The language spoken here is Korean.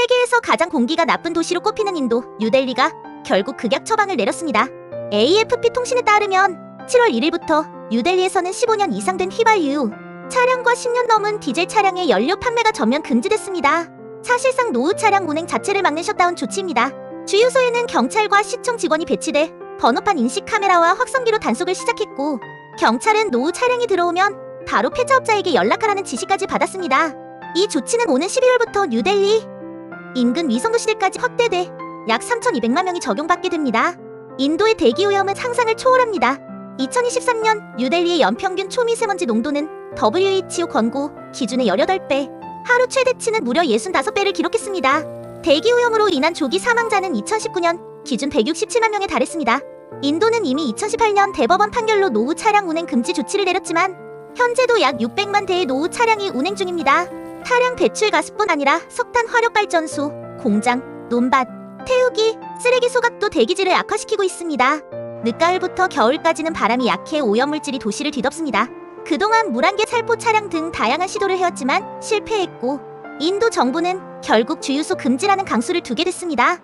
세계에서 가장 공기가 나쁜 도시로 꼽히는 인도, 뉴델리가 결국 극약 처방을 내렸습니다. AFP 통신에 따르면 7월 1일부터 뉴델리에서는 15년 이상 된 휘발유 차량과 10년 넘은 디젤 차량의 연료 판매가 전면 금지됐습니다. 사실상 노후 차량 운행 자체를 막는 셧다운 조치입니다. 주유소에는 경찰과 시청 직원이 배치돼 번호판 인식 카메라와 확성기로 단속을 시작했고 경찰은 노후 차량이 들어오면 바로 폐차업자에게 연락하라는 지시까지 받았습니다. 이 조치는 오는 12월부터 뉴델리 인근 위성도시들까지 확대돼 약 3,200만 명이 적용받게 됩니다. 인도의 대기 오염은 상상을 초월합니다. 2023년 뉴델리의 연평균 초미세먼지 농도는 WHO 권고 기준의 18배, 하루 최대치는 무려 65배를 기록했습니다. 대기 오염으로 인한 조기 사망자는 2019년 기준 167만 명에 달했습니다. 인도는 이미 2018년 대법원 판결로 노후 차량 운행 금지 조치를 내렸지만 현재도 약 600만 대의 노후 차량이 운행 중입니다. 차량 배출 가스뿐 아니라 석탄 화력 발전소, 공장, 논밭, 태우기, 쓰레기 소각도 대기질을 악화시키고 있습니다. 늦가을부터 겨울까지는 바람이 약해 오염물질이 도시를 뒤덮습니다. 그동안 물안개 살포 차량 등 다양한 시도를 해왔지만 실패했고 인도 정부는 결국 주유소 금지라는 강수를 두게 됐습니다.